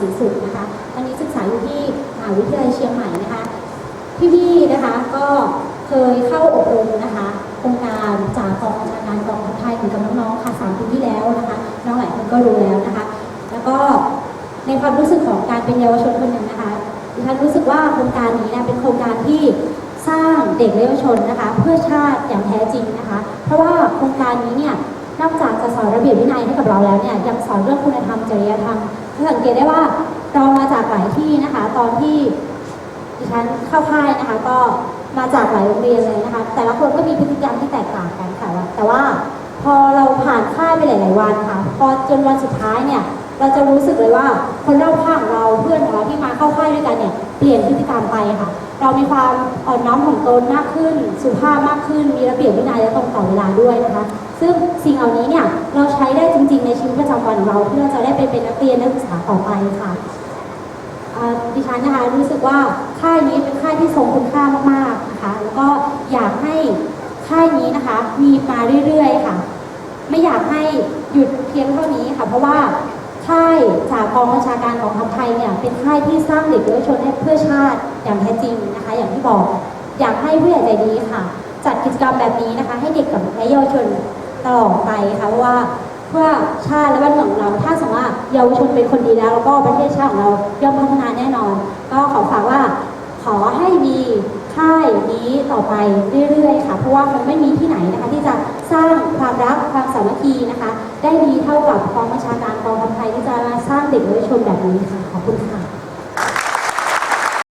ศรีสุขนะคะตอนนี้ศึกษาอยู่ที่มหาวิทยาลัยเชียงใหม่นะคะ พี่ๆนะคะก็เคยเข้าอบรมนะคะโครงการจากกองบัญชาการกองทัพไทยเหมือนกับน้องๆค่ะสามปีที่แล้วนะคะน้องหลายคนก็รู้แล้วนะคะ แล้วก็ในความรู้สึกของการเป็นเยาวชนคนหนึ่งนะคะดิฉันรู้สึกว่าโครงการนี้เนะเป็นโครงการที่สร้างเด็กเยาวชนนะคะ เพื่อชาติอย่างแท้จริงนะคะ เพราะว่าโครงการนี้เนี่ยนอกจากจะสอนระเบียบวินัยให้กับเราแล้วเนี่ยยังสอนเรื่องคุณธรรมจริยธรรม สังเกตได้ว่าเรามาจากหลายที่นะคะ ตอนที่ดิฉันเข้าค่ายนะคะ ก็มาจากหลายโรงเรียนเลยนะคะ แต่ละคนก็มีพฤติกรรมที่แตกต่างกันค่ะแต่ว่าพอเราผ่านค่ายไปหลาย ๆ วันค่ะ พอจนวันสุดท้ายเนี่ย เราจะรู้สึกเลยว่าคนรอบข้างเราเพื่อนของเราที่มาเข้าค่ายด้วยกันเนี่ยเปลี่ยนพฤติกรรมไปค่ะ เรามีความอ่อนน้อมถ่อมตนมากขึ้น สุภาพมากขึ้น มีระเบียบวินัยและตรงต่อเวลาด้วยนะคะ ซึ่งสิ่งเหล่านี้เนี่ยเราใช้ได้จริง ๆ ในชีวิตประจำวันของเราเพื่อจะได้ไปเป็นนักเรียนนักศึกษาต่อไปค่ะดิฉันนะคะรู้สึกว่าค่ายนี้เป็นค่ายที่ทรงคุณค่ามากๆนะคะ แล้วก็อยากให้ค่ายนี้นะคะมีมาเรื่อยๆค่ะ ไม่อยากให้หยุดเพียงเท่านี้ค่ะ เพราะว่า ค่ายจากกองบัญชาการของทัพไทยเนี่ยเป็นค่ายที่สร้างเด็กเยาวชนให้เพื่อชาติอย่างแท้จริงนะคะ อย่างที่บอกอยากให้ผู้ใหญ่ใจดีค่ะ จัดกิจกรรมแบบนี้นะคะ ให้เด็กกับและเยาวชนตลอดไปค่ะเพราะว่าเพื่อชาติและบ้านเมืองของเรา ถ้าสมมติว่าเยาวชนเป็นคนดีแล้ว แล้วก็ประเทศชาติของเราย่อมพัฒนาแน่นอน ก็ขอฝากว่าขอให้มี ต่อไปเรื่อยๆค่ะ เพราะว่ามันไม่มีที่ไหนนะคะ ที่จะสร้างความรักความสามัคคีนะคะ ได้ดีเท่ากับกองประชาการกองทัพไทยที่จะสร้างเด็กเยาวชนแบบนี้ค่ะขอบคุณค่ะ